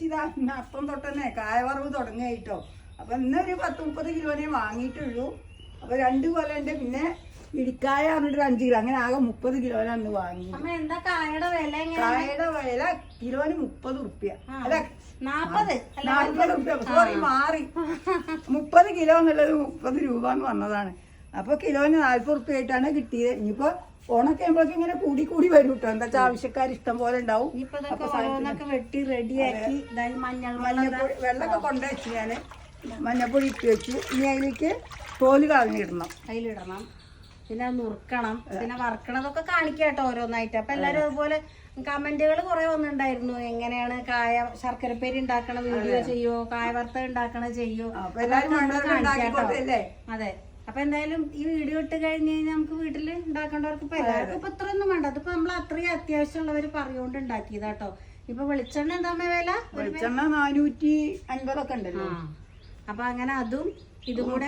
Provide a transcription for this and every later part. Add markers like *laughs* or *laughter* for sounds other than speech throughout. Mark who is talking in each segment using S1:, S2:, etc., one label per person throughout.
S1: മുത്തശ്ശി ഇതാ അപ്പം തൊട്ടന്നെ കായവറവ് തുടങ്ങിയിട്ടോ. അപ്പൊ ഇന്നൊരു പത്ത് മുപ്പത് കിലോനെ വാങ്ങിയിട്ടുള്ളൂ. അപ്പൊ രണ്ട് കൊല ഉണ്ട്. പിന്നെ ഇടിക്കായ പറഞ്ഞിട്ട് അഞ്ചു കിലോ. അങ്ങനെ ആകെ മുപ്പത് കിലോനെ അന്ന് വാങ്ങി
S2: കായയുടെ വില
S1: കായയുടെ വില കിലോന് മുപ്പത് റുപ്യ അല്ല
S2: നാപ്പത്.
S1: ഉറുപ്പ്യ. സോറി മാറി. മുപ്പത് കിലോ എന്നുള്ളത് മുപ്പത് രൂപ എന്ന് പറഞ്ഞതാണ്. അപ്പൊ കിലോന് നാൽപ്പത് റുപ്യ ആയിട്ടാണ് കിട്ടിയത്. ഇനിയിപ്പോ ഓണൊക്കെ ആകുമ്പോഴേക്കും ഇങ്ങനെ കൂടി കൂടി വരും കേട്ടോ എന്താ വെച്ചാൽ ആവശ്യക്കാർ ഇഷ്ടം പോലെ ഉണ്ടാവും.
S2: വെട്ടി റെഡിയാക്കി
S1: മഞ്ഞപ്പൊടി വെള്ളമൊക്കെ കൊണ്ടുവച്ച് ഞാൻ മഞ്ഞപ്പൊടി ഇട്ട് വെച്ചു ഇനി അതിലേക്ക് തോൽ കളഞ്ഞിടണം.
S2: അതിലിടണം. പിന്നെ നുറുക്കണം. പിന്നെ വറക്കണതൊക്കെ കാണിക്കാട്ടോ ഓരോന്നായിട്ട്. അപ്പൊ എല്ലാരും അതുപോലെ കമന്റുകൾ കുറെ വന്നിട്ടുണ്ടായിരുന്നു. എങ്ങനെയാണ് കായ ശർക്കരപ്പേരി ഉണ്ടാക്കണ വീഡിയോ ചെയ്യോ? കായ വറുത്ത ഉണ്ടാക്കണ ചെയ്യോ? അതെ. അപ്പൊ എന്തായാലും ഈ വീഡിയോ ഇട്ട് കഴിഞ്ഞ് കഴിഞ്ഞാൽ നമുക്ക് വീട്ടിൽ ഉണ്ടാക്കേണ്ടവർക്ക് ഇപ്പൊ എല്ലാവർക്കും ഇപ്പൊ ഇത്രയൊന്നും വേണ്ട. അതിപ്പോ നമ്മൾ അത്രയും അത്യാവശ്യമുള്ളവര് പറഞ്ഞുകൊണ്ട് ഉണ്ടാക്കിയതാട്ടോ ഇപ്പൊ വെളിച്ചെണ്ണ എന്താ വില?
S1: വെളിച്ചെണ്ണ നാനൂറ്റി അൻപതൊക്കെ ഉണ്ടല്ലോ.
S2: അപ്പൊ അങ്ങനെ അതും ഇതും കൂടെ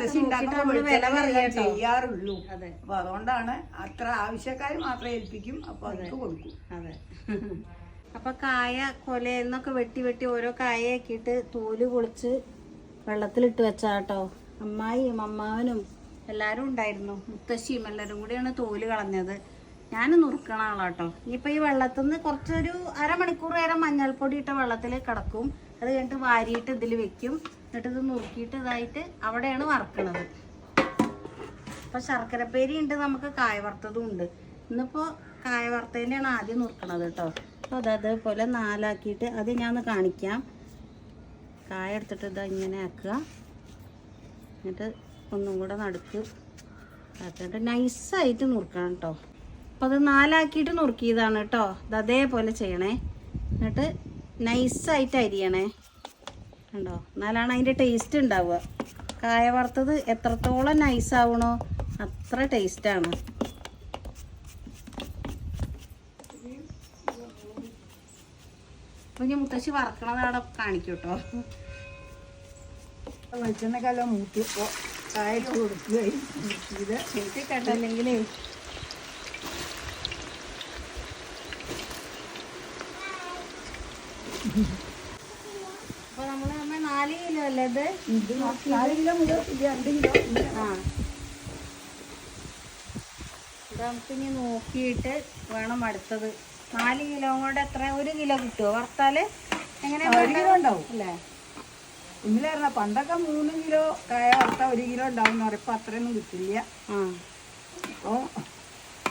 S2: വില
S1: ചെയ്യാറുള്ളൂ.
S2: അതെ.
S1: അപ്പൊ അതുകൊണ്ടാണ് അത്ര ആവശ്യക്കാർ മാത്രമേ ഏൽപ്പിക്കും. അപ്പൊ അതൊക്കെ കൊടുക്കും.
S2: അതെ. *laughs* അപ്പൊ കായ കൊലയെന്നൊക്കെ വെട്ടി വെട്ടി ഓരോ കായയാക്കിയിട്ട് തോൽ പൊളിച്ച് വെള്ളത്തിലിട്ട് വെച്ചാട്ടോ അമ്മായിയും അമ്മാവനും എല്ലാരും ഉണ്ടായിരുന്നു. മുത്തശ്ശിയും എല്ലാവരും കൂടിയാണ് തോൽ കളഞ്ഞത്. ഞാൻ നുറുക്കണ ആളാട്ടോ. ഇനിയിപ്പോൾ ഈ വെള്ളത്തിൽ നിന്ന് കുറച്ചൊരു അരമണിക്കൂർ നേരം മഞ്ഞൾപ്പൊടി ഇട്ട വെള്ളത്തിൽ കിടക്കും. അത് കഴിഞ്ഞിട്ട് വാരിയിട്ട് ഇതിൽ വെക്കും. എന്നിട്ട് ഇത് നുറുക്കിയിട്ട് ഇതായിട്ട് അവിടെയാണ് വറക്കണത്. അപ്പൊ ശർക്കരപ്പേരി ഉണ്ട് നമുക്ക് കായ വറുത്തതും ഉണ്ട്. ഇന്നിപ്പോ കായ വറുത്തതിന്റെയാണ് ആദ്യം നുറുക്കണത് കേട്ടോ. അപ്പോൾ അത് അതേപോലെ നാലാക്കിയിട്ട് അത് ഞാൻ ഒന്ന് കാണിക്കാം. കായ എടുത്തിട്ട് ഇത് ഇങ്ങനെ ആക്കുക. എന്നിട്ട് ഒന്നും കൂടെ നടുക്ക് നൈസ് നൈസായിട്ട് നുറുക്കണം കേട്ടോ അപ്പം അത് നാലാക്കിയിട്ട് നുറുക്കിയതാണ് കേട്ടോ അത് അതേപോലെ ചെയ്യണേ. എന്നിട്ട് നൈസായിട്ട് അരിയണേ. കണ്ടോ? എന്നാലാണ് അതിന്റെ ടേസ്റ്റ് ഉണ്ടാവുക. കായ വറുത്തത് എത്രത്തോളം നൈസ് ആവണോ അത്ര ടേസ്റ്റാണ് അപ്പം ഞാൻ മുത്തശ്ശി വറക്കണതാണ് അവിടെ കാണിക്കും കേട്ടോ
S1: വെളിച്ചെണ്ണക്കെല്ലാം മൂട്ടിയപ്പോ കായ ഇട്ട് കൊടുക്കുകയും ഇത്
S2: എനിക്ക് കേട്ടല്ലെങ്കിലേ അപ്പൊ നമ്മൾ അമ്മ നാല് കിലോ അല്ലേ ഇത്?
S1: നാല് കിലോ മുതൽ രണ്ട് കിലോ.
S2: ആ. ഇത് നമുക്ക് ഇനി നോക്കിയിട്ട് വേണം അടുത്തത്. നാല് കിലോ കൊണ്ട് എത്ര? ഒരു കിലോ കിട്ടുമോ വറുത്താൽ? എങ്ങനെ
S1: ഉണ്ടാവും.
S2: അല്ലേ?
S1: ഇന്നലെ പണ്ടൊക്കെ മൂന്ന് കിലോ കായ വറുത്ത ഒരു കിലോ ഉണ്ടാവും എന്ന് പറയും ഇപ്പൊ അത്രയൊന്നും കിട്ടില്ല. അപ്പോൾ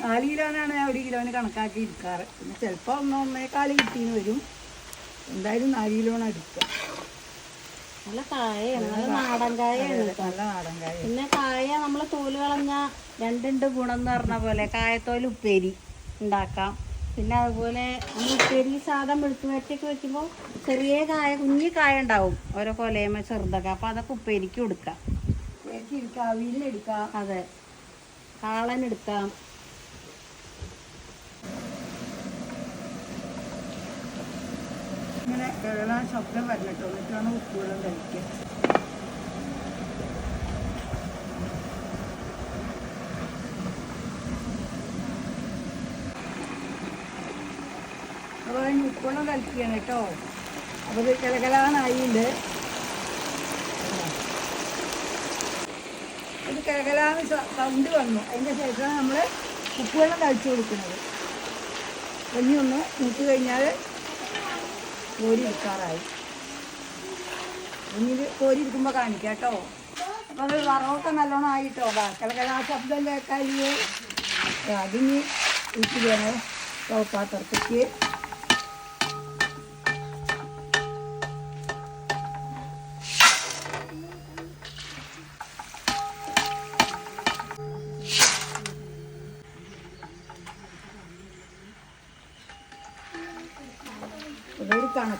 S1: നാല് കിലോനാണ് ഞാൻ ഒരു കിലോന് കണക്കാക്കി എടുക്കാറ് പിന്നെ ചിലപ്പോൾ ഒന്ന് ഒന്നേക്കാൽ കിട്ടിയെന്ന് വരും. എന്തായാലും നാല് കിലോണ് എടുക്കുക
S2: നല്ല കായയാണ് നല്ല നാടൻ കായയാണ്
S1: നല്ല നാടൻ കായ.
S2: പിന്നെ കായ നമ്മൾ തോൽ കളഞ്ഞ രണ്ടുണ്ട് ഗുണം എന്ന് പറഞ്ഞ പോലെ കായത്തോൽ ഉപ്പേരി ഉണ്ടാക്കാം. പിന്നെ അതുപോലെ നമ്മൾ ഉപ്പേരി സാധനം വെളുത്തു വരട്ടിയൊക്കെ വെക്കുമ്പോൾ ചെറിയ കായ കുഞ്ഞു കായ ഉണ്ടാവും ഓരോ കൊലയമ്മ ചെറുതൊക്കെ. അപ്പോൾ അതൊക്കെ ഉപ്പേരിക്ക് കൊടുക്കാം.
S1: എടുക്കാം അവിയലെടുക്കാം
S2: അതെ. കാളൻ എടുക്കാം.
S1: ഇങ്ങനെ ശബ്ദം വരണിട്ടോ എന്നിട്ടാണ് ഉപ്പുവെള്ളം കഴിക്കുക അപ്പോൾ അതിന് ഉപ്പണം കലക്കിയാണ് കേട്ടോ. അപ്പോൾ ഇത് കിഴകലാനായിണ്ട് ഇത് കിഴകലാന്ന് സൗണ്ട് വന്നു. അതിന്റെ ശേഷമാണ് നമ്മൾ ഉപ്പുവെള്ളം കഴിച്ചു കൊടുക്കുന്നത്. കഞ്ഞി ഒന്ന് മൂത്ത് കഴിഞ്ഞാൽ കോരി എടുക്കാറായി. കഞ്ഞിൽ കോരി എടുക്കുമ്പോൾ കാണിക്കാം കേട്ടോ. അപ്പോൾ അത് വറവൊക്കെ നല്ലോണം ആയിട്ടോ. കിളക്കല ആ ശബ്ദം കേൾക്കാനില്ലേ? അതിന് ഇട്ടിയാണ് പാത്രത്തേക്ക്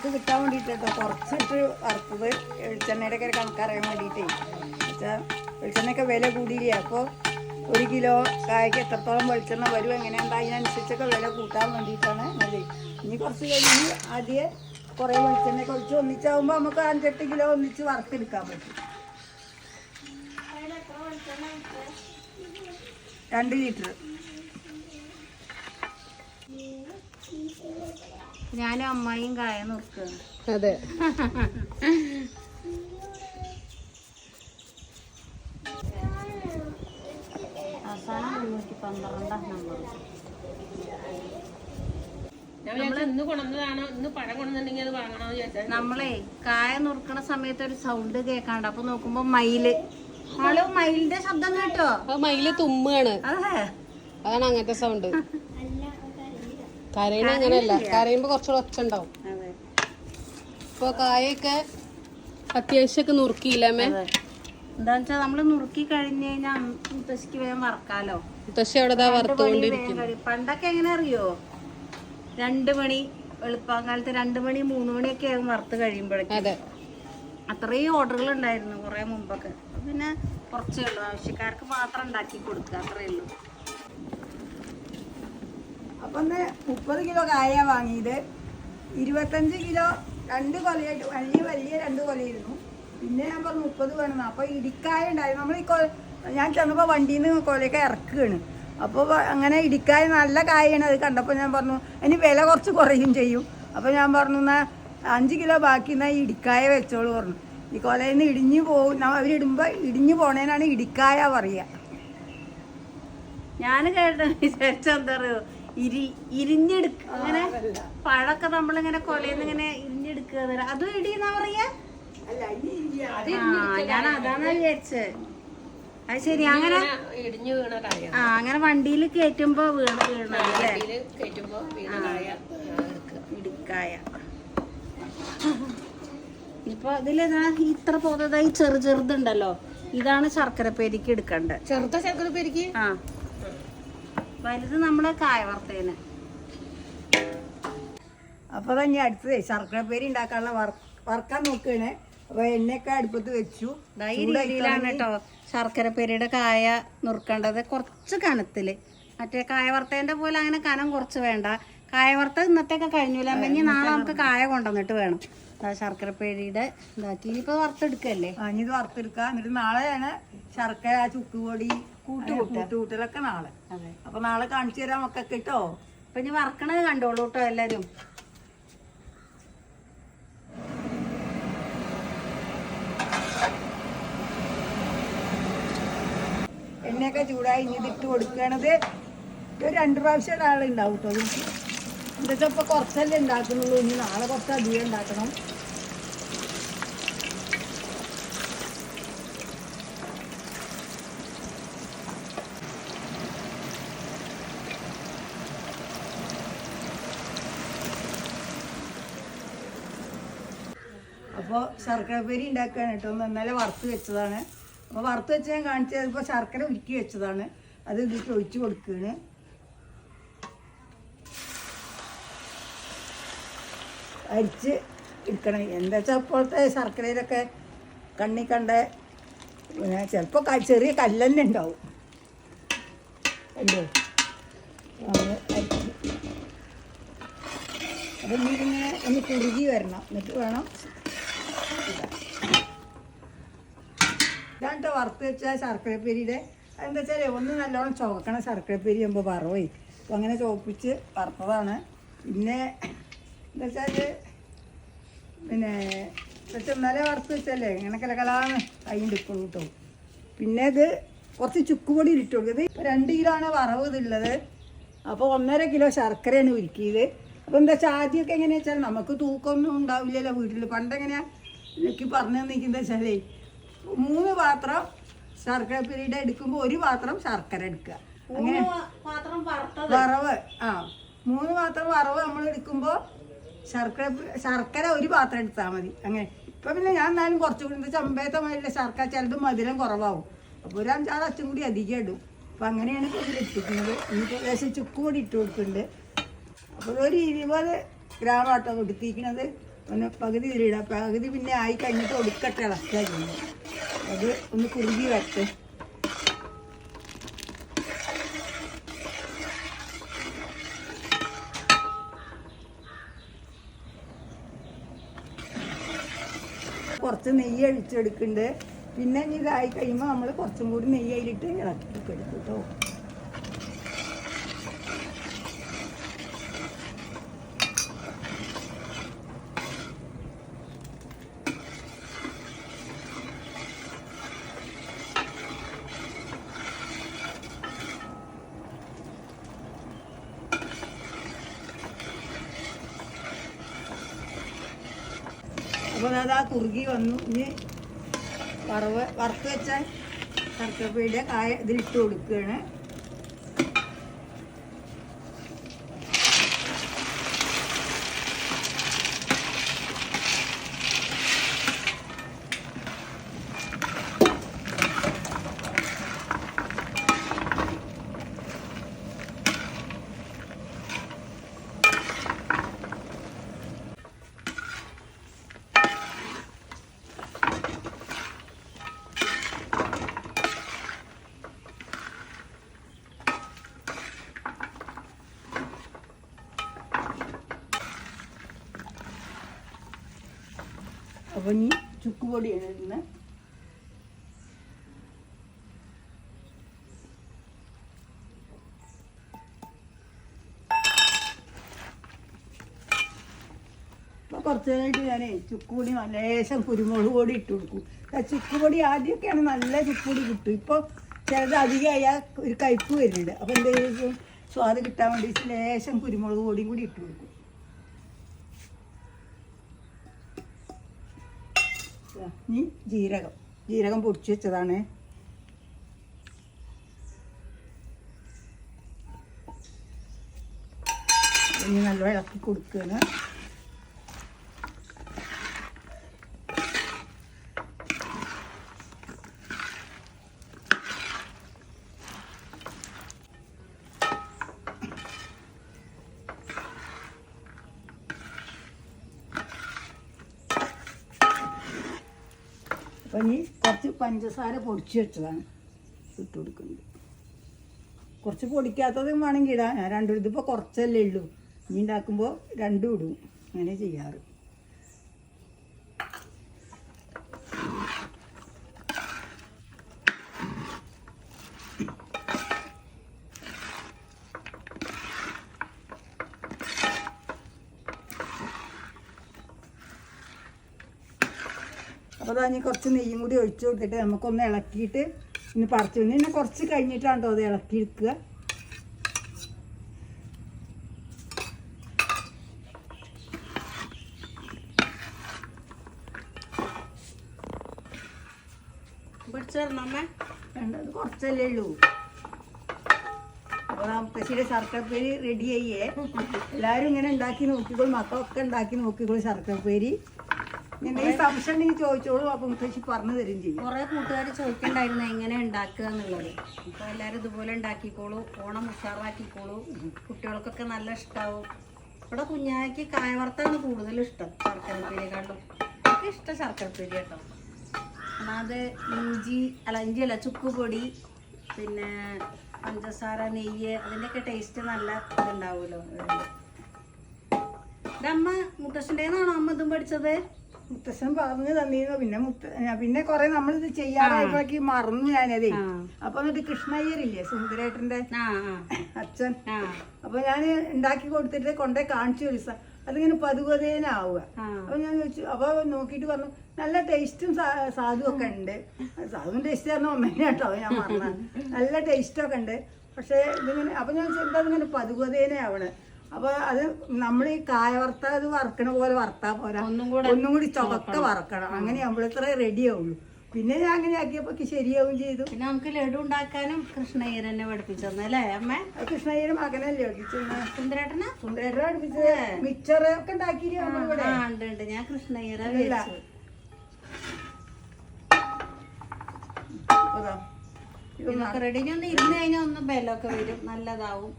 S1: കണക്ക് കിട്ടാൻ വേണ്ടിയിട്ട് കുറച്ചിട്ട് വറുത്തത് വെളിച്ചെണ്ണയുടെ ഒക്കെ ഒരു കണക്കറിയാൻ വേണ്ടിയിട്ടേ. വെച്ചാൽ വെളിച്ചെണ്ണയൊക്കെ വില കൂടിയില്ലേ? അപ്പോൾ ഒരു കിലോ കായ്ക്ക് എത്രത്തോളം വെളിച്ചെണ്ണ വരും എങ്ങനെയുണ്ട്? അതിനനുസരിച്ചൊക്കെ വില കൂട്ടാൻ വേണ്ടിയിട്ടാണ് അത് ഇനി കുറച്ച് കഴിഞ്ഞ് ആദ്യം കുറേ വെളിച്ചെണ്ണയൊക്കെ ഒഴിച്ച് ഒന്നിച്ചാകുമ്പോൾ നമുക്ക് അഞ്ചെട്ട് കിലോ ഒന്നിച്ച് വറുത്തെടുക്കാൻ പറ്റും. രണ്ട് ലിറ്റർ.
S2: ഞാനും അമ്മായിയും കായ നുറുക്കുകയാണ്
S3: അതെ.
S2: അവസാനം മുന്നൂറ്റി പന്ത്രണ്ടാം നമ്പർ നമ്മളെ കായ നുറുക്കണ സമയത്ത് ഒരു സൗണ്ട് കേക്കാണ്ട് അപ്പൊ നോക്കുമ്പോ മയിൽ. ആൾ മയിലിന്റെ ശബ്ദം കേട്ടോ?
S3: മയിൽ തുമ്മാണ്.
S2: അതെ.
S3: അതാണ് അങ്ങനത്തെ സൗണ്ട് *laughs* കരയണ അങ്ങനെയല്ല. കരയുമ്പോ കുറച്ചുകൂടെ ഒച്ച ഉണ്ടാവും ഇപ്പൊ കായൊക്കെ അത്യാവശ്യമൊക്കെ നുറുക്കിയില്ലമ്മേ
S2: എന്താന്ന് വെച്ചാ നമ്മൾ നുറുക്കി കഴിഞ്ഞ് കഴിഞ്ഞാൽ മുത്തശ്ശിക്ക് വേഗം വറക്കാലോ.
S3: മുത്തശ്ശി അവിടെ ദാ
S2: രണ്ട് മണി
S3: വറുത്തുകൊണ്ടിരിക്കും
S2: വേഗം കഴിയും. പണ്ടൊക്കെ എങ്ങനെ അറിയോ രണ്ട് മണി എളുപ്പകാലത്ത് രണ്ട് മണി മൂന്ന് മണിയൊക്കെ ആകും വറുത്ത് കഴിയുമ്പോഴേക്കും. അത്രയും ഓർഡറുകൾ ഉണ്ടായിരുന്നു കുറെ മുമ്പൊക്കെ. പിന്നെ കുറച്ചേ ഉള്ളൂ. ആവശ്യക്കാർക്ക് മാത്രം ഉണ്ടാക്കി കൊടുക്കുക അത്രേ ഉള്ളൂ.
S1: അപ്പൊ ഒന്ന് മുപ്പത് കിലോ കായ വാങ്ങിയത്. ഇരുപത്തഞ്ച് കിലോ രണ്ട് കൊലയായിട്ട് വലിയ വലിയ രണ്ട് കൊലയായിരുന്നു. പിന്നെ ഞാൻ പറഞ്ഞു മുപ്പത് വേണം. അപ്പൊ ഇടിക്കായ ഉണ്ടായിരുന്നു നമ്മൾ ഈ കൊ ഞാൻ ചെന്നപ്പോൾ വണ്ടിയിൽ നിന്ന് കൊലയൊക്കെ ഇറക്കുകയാണ് അപ്പോൾ അങ്ങനെ ഇടിക്കായ നല്ല കായാണ് അത് കണ്ടപ്പോൾ ഞാൻ പറഞ്ഞു ഇനി വില കുറച്ച് കുറയും ചെയ്യും. അപ്പോൾ ഞാൻ പറഞ്ഞു എന്നാൽ അഞ്ച് കിലോ ബാക്കി എന്നാൽ ഇടിക്കായ വെച്ചോളൂ പറഞ്ഞു. ഈ കൊലയിൽ നിന്ന് ഇടിഞ്ഞു പോകും അവരിടുമ്പോൾ ഇടിഞ്ഞു പോണേനാണ് ഇടിക്കായ പറയുക.
S2: ഞാൻ കേട്ട വിചാരിച്ചെന്താ പറയുക ഇരി ഇരിഞ്ഞെടുക്ക. അങ്ങനെ പഴൊക്കെ നമ്മളിങ്ങനെ കൊലയിൽ ഇങ്ങനെ ഇരിഞ്ഞെടുക്കുക അതും ഇടി എന്നാ പറയാ? ഞാൻ അതാണ് വിചാരിച്ചത് അത് ശരി അങ്ങനെ
S3: ഇടിഞ്ഞു വീണ
S2: ആ അങ്ങനെ വണ്ടിയിൽ കയറ്റുമ്പോ വീണ് വീണത് അല്ലേ?
S3: കയറ്റുമ്പോ വീണ കായ എടുക്കുക
S2: ഇടിക്കായ. ഇപ്പൊ ഇതിലേതാ ഇത്ര പോകുന്നതായി ചെറു ചെറുതുണ്ടല്ലോ. ഇതാണ് ശർക്കര പേരിക്ക് എടുക്കണ്ടത്
S3: ചെറുത്ത ശർക്കര പേരിക്ക്
S2: ആ. വലുത് നമ്മളെ കായ വറുത്തേന്
S1: അപ്പോൾ തന്നെ അടുത്തത് ശർക്കര പേര് ഉണ്ടാക്കാനുള്ള വറക്കാൻ നോക്കുകയാണ് അപ്പോൾ എണ്ണയൊക്കെ അടുപ്പത്ത് വെച്ചു.
S2: ഈ രീതിയിലാണ് കേട്ടോ ശർക്കര പേരിയുടെ കായ നുറുക്കേണ്ടത് കുറച്ച് കനത്തിൽ. മറ്റേ കായ പോലെ അങ്ങനെ കനം കുറച്ച് വേണ്ട. കായ വറുത്ത ഇന്നത്തെയൊക്കെ കഴിഞ്ഞില്ല? അല്ലെങ്കിൽ നാളെ നമുക്ക് കായ കൊണ്ടുവന്നിട്ട് വേണം. ശർക്കര പേരിയുടെ ഇതാക്കി. ഇനിയിപ്പോ വറുത്തെടുക്കല്ലേ?
S1: ആ ഇനി ഇത് വറുത്തെടുക്കുക എന്നിട്ട് നാളെയാണ് ശർക്കര ചുക്കുപൊടി കൂട്ടുകൂട്ടലൊക്കെ നാളെ. അപ്പൊ നാളെ കാണിച്ചു തരാം മക്കൾക്ക് കേട്ടോ.
S2: അപ്പൊ ഇനി വറക്കണത് കണ്ടോളൂ കേട്ടോ എല്ലാരും.
S1: എണ്ണയൊക്കെ ചൂടായി ഇനി ഇതിട്ട് കൊടുക്കണത് ഒരു രണ്ട് പ്രാവശ്യം നാളെ ഉണ്ടാവും കേട്ടോ എനിക്ക് എന്താ വെച്ചാൽ ഇപ്പൊ കുറച്ചല്ലേ ഉണ്ടാക്കുന്നുള്ളൂ. ഇനി നാളെ കുറച്ച് അധികം ഉണ്ടാക്കണം. അപ്പോൾ ശർക്കര ശർക്കരപ്പേരി ഉണ്ടാക്കുകയാണ് കേട്ടോ. ഒന്ന് ഇന്നലെ വറുത്ത് വെച്ചതാണ്. അപ്പോൾ വറുത്ത് വെച്ച് ഞാൻ കാണിച്ചത് ഇപ്പോൾ ശർക്കര ഉരുക്കി വെച്ചതാണ്. അത് ഇതിലേക്ക് ഒഴിച്ച് കൊടുക്കുകയാണ്. അരിച്ച് എടുക്കണം. എന്താ വെച്ചാൽ ഇപ്പോഴത്തെ ശർക്കരയിലൊക്കെ കണ്ണി കണ്ട പിന്നെ ചിലപ്പോൾ ചെറിയ കല്ലന്നെ ഉണ്ടാവും. അല്ലേ അപ്പം ഇങ്ങനെ ഒന്ന് കുറുകി വരണം. എന്നിട്ട് വേണം ഇതാണ് ട്ടോ വറുത്ത് വെച്ചാൽ ശർക്കരപ്പേരിയുടെ എന്താ വെച്ചാൽ ഒന്ന് നല്ലോണം ചുവക്കണ ശർക്കരപ്പേരി ആകുമ്പോൾ വറവേ. അപ്പോൾ അങ്ങനെ ചുവപ്പിച്ച് വറുത്തതാണ്. പിന്നെ എന്താ വെച്ചാൽ പിന്നെ പക്ഷെ ഇന്നലെ വറുത്ത് വെച്ചല്ലേ ഇങ്ങനെ കലകലാണ് കൈണ്ട് ഇപ്പോഴും കേട്ടോ പിന്നെ ഇത് കുറച്ച് ചുക്കുപൊടി ഇട്ട് കൊടുക്കുന്നത് ഇപ്പോൾ രണ്ട് കിലോ ആണ് വറവ് ഇതുള്ളത്. അപ്പോൾ ഒന്നര കിലോ ശർക്കരയാണ് ഉരുക്കിയത്. അപ്പോൾ എന്താ വെച്ചാൽ ആദ്യമൊക്കെ എങ്ങനെയാ വെച്ചാൽ നമുക്ക് തൂക്കമൊന്നും ഉണ്ടാവില്ലല്ലോ വീട്ടിൽ പണ്ടെങ്ങനെയാണ് എനിക്ക് പറഞ്ഞു തന്നിരിക്കുന്നത് വെച്ചാലേ മൂന്ന് പാത്രം ശർക്കര പിരീഡ് എടുക്കുമ്പോൾ ഒരു പാത്രം ശർക്കര എടുക്കുക. അങ്ങനെ വറവ് ആ മൂന്ന് പാത്രം വറവ് നമ്മൾ എടുക്കുമ്പോൾ ശർക്കര ശർക്കര ഒരു പാത്രം എടുത്താൽ മതി. അങ്ങനെ ഇപ്പം പിന്നെ ഞാൻ എന്നാലും കുറച്ചും കൂടി ചമ്പയത്തെ ശർക്കര ചിലത് മധുരം കുറവാകും അപ്പോൾ ഒരു അഞ്ചാറ് അച്ഛൻ കൂടി അധികം ഇടും. അപ്പം അങ്ങനെയാണ് ഇപ്പോൾ ഇതിൽ ഇട്ടിരിക്കുന്നത് ഇനിയിപ്പോൾ ഏകദേശം ചുക്ക് കൂടി ഇട്ട് കൊടുക്കുന്നുണ്ട്. അപ്പോൾ ഒരു ഇരുപത് ഗ്രാം ആട്ടോ കൊടുത്തിരിക്കുന്നത്. പിന്നെ പകുതി ഇതിലിടാം. പകുതി പിന്നെ ആയി കഴിഞ്ഞിട്ട് ഒടുക്കട്ടെ ഇളക്കുക ചെയ്യുന്നത്. അത് ഒന്ന് കുറുകി വരട്ടെ. കുറച്ച് നെയ്യ് അഴിച്ചെടുക്കുന്നുണ്ട്. പിന്നെ ഇതായി കഴിയുമ്പോൾ നമ്മൾ കുറച്ചും കൂടി നെയ്യ് അതിലിട്ട് എടുക്കും കേട്ടോ. അപ്പോൾ അത് ആ കുറുകി വന്നു. ഇനി വറവ് വറുത്ത് വെച്ചാൽ ശർക്കരപ്പയുടെ കായ ഇതിലിട്ട് കൊടുക്കുകയാണ്. അപ്പോൾ ഇനി ചുക്കുപൊടിയാണ് ഇടുന്നത് അപ്പോൾ കുറച്ച് നേരമായിട്ട് ഞാനേ ചുക്കുപൊടി നല്ല ലേശം കുരുമുളക് പൊടി ഇട്ട് കൊടുക്കും. ആ ചുക്കുപൊടി ആദ്യമൊക്കെയാണ് നല്ല ചുക്കുപൊടി കിട്ടും. ഇപ്പോൾ ചിലത് അധികമായാൽ ഒരു കയ്പ്പ് വരുന്നുണ്ട്. അപ്പോൾ എന്തെങ്കിലും സ്വാദ് കിട്ടാൻ വേണ്ടി ലേശം കുരുമുളക് പൊടിയും കൂടി ഇട്ട് കൊടുക്കും. ഇനി ജീരകം. ജീരകം പൊടിച്ച് വെച്ചതാണ്. ഇനി നല്ല ഇളക്കി കൊടുക്കുകയാണ്. അപ്പം ഇനി കുറച്ച് പഞ്ചസാര പൊടിച്ച് വെച്ചതാണ്. ഇട്ട് കൊടുക്കുന്നത് കുറച്ച് പൊടിക്കാത്തതും വേണമെങ്കിൽ ഇടാം. ഞാൻ രണ്ടും ഇതിപ്പോൾ കുറച്ചല്ലേ ഉള്ളൂ. ഇനി ഉണ്ടാക്കുമ്പോൾ രണ്ടും ഇടും. അങ്ങനെ ചെയ്യാറ്. അപ്പോൾ അതാ കുറച്ച് നെയ്യും കൂടി ഒഴിച്ചു കൊടുത്തിട്ട് നമുക്കൊന്ന് ഇളക്കിയിട്ട് ഇനി പറിച്ചു പിന്നെ കുറച്ച് കഴിഞ്ഞിട്ടാണ് കേട്ടോ അത് ഇളക്കി എടുക്കുക
S2: പിടിച്ചേർന്നമ്മേ
S1: വേണ്ടത് കുറച്ചല്ലേ ഉള്ളൂ. മുത്തശ്ശിയുടെ ശർക്കരപ്പേരി റെഡി ആയിയേ. എല്ലാവരും ഇങ്ങനെ ഉണ്ടാക്കി നോക്കിക്കോളും. മക്കളൊക്കെ ഉണ്ടാക്കി നോക്കിക്കോളും ശർക്കരപ്പേരി ഇങ്ങനെ ഈ സംശയം നീ ചോദിച്ചോളൂ. അപ്പൊ മുത്തശ്ശി പറഞ്ഞു തരും ചെയ്യും.
S2: കുറെ കൂട്ടുകാർ ചോദിക്കണ്ടായിരുന്നു എങ്ങനെ ഉണ്ടാക്കുക എന്നുള്ളത്. അപ്പൊ എല്ലാരും ഇതുപോലെ ഉണ്ടാക്കിക്കോളൂ. ഓണം ഉഷാറാക്കിക്കോളൂ. കുട്ടികൾക്കൊക്കെ നല്ല ഇഷ്ടാവും. ഇവിടെ കുഞ്ഞാക്ക് കായവർത്താണ് കൂടുതൽ ഇഷ്ടം. ശർക്കരപ്പേരിയെക്കാളും. എനിക്ക് ഇഷ്ടം ശർക്കരപ്പേരി കേട്ടോ. ഒന്നാമത് ഇഞ്ചി അല്ല ഇഞ്ചി അല്ല ചുക്കുപൊടി പിന്നെ പഞ്ചസാര നെയ്യ് അതിന്റെയൊക്കെ ടേസ്റ്റ് നല്ല ഇതുണ്ടാവുമല്ലോ. അമ്മ മുത്തശ്ശന്റെന്നാണോ അമ്മ ഇതും പഠിച്ചത്?
S1: മുത്തശ്ശൻ പറഞ്ഞു തന്നിരുന്നു. പിന്നെ മുത്ത പിന്നെ കുറെ നമ്മളിത് ചെയ്യാറായപ്പോഴേക്ക് മറന്നു ഞാനതേ. അപ്പൊ എന്നിട്ട് കൃഷ്ണയ്യരില്ലേ സുന്ദരേട്ടന്റെ അച്ഛൻ. അപ്പൊ ഞാൻ ഉണ്ടാക്കി കൊടുത്തിട്ട് കൊണ്ടേ കാണിച്ചു ഒരു ദിവസം അതിങ്ങനെ പതുപതേനാവുക അപ്പൊ ഞാൻ ചോദിച്ചു അപ്പൊ നോക്കിയിട്ട് പറഞ്ഞു നല്ല ടേസ്റ്റും സാധു ഒക്കെ ഉണ്ട്. സാധുവും ടേസ്റ്റ് ആയിരുന്നു കേട്ടോ ഞാൻ പറഞ്ഞ നല്ല ടേസ്റ്റൊക്കെ ഒക്കെ ഉണ്ട്. പക്ഷെ ഇതിങ്ങനെ അപ്പൊ ഞാൻ എന്താ ഇങ്ങനെ പതുപതേനെ ആവണേ അപ്പൊ അത് നമ്മൾ ഈ കായ വറുത്ത അത് വറക്കണ പോലെ വറുത്താ പോരാ.
S2: ഒന്നും കൂടെ
S1: ഒന്നും കൂടി ചുവക്ക വറക്കണം. അങ്ങനെ ആകുമ്പോഴത്രേ റെഡി ആവുള്ളൂ പിന്നെ ഞാൻ അങ്ങനെ ആക്കിയപ്പോ ശരിയാവും ചെയ്തു.
S2: പിന്നെ നമുക്ക് ലഡു ഉണ്ടാക്കാനും കൃഷ്ണയ്യർ തന്നെ പഠിപ്പിച്ചു അല്ലേ അമ്മ?
S1: കൃഷ്ണയ്യർ മകനല്ലേ
S2: സുന്ദരേട്ടന?
S1: സുന്ദരേട്ടനെ പഠിപ്പിച്ചത് മിക്സർ ഒക്കെ ഉണ്ടാക്കിയിട്ട് നമ്മളിവിടെ?
S2: ആ ഉണ്ട് ഉണ്ട്. ഞാൻ.
S1: ഇത്.
S2: ഇതൊക്കെ റെഡി ഒന്ന് ഇരുന്ന് കഴിഞ്ഞാൽ ഒന്ന് ബലമൊക്കെ വരും. നല്ലതാവും.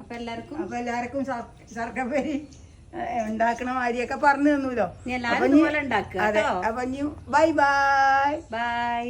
S2: അപ്പൊ എല്ലാവർക്കും
S1: അപ്പൊ എല്ലാവർക്കും ഉണ്ടാക്കണ മാതിരിയൊക്കെ പറഞ്ഞു തന്നൂലോ? അപ്പൊ ഇനി ബൈ ബൈ.
S2: ബൈ.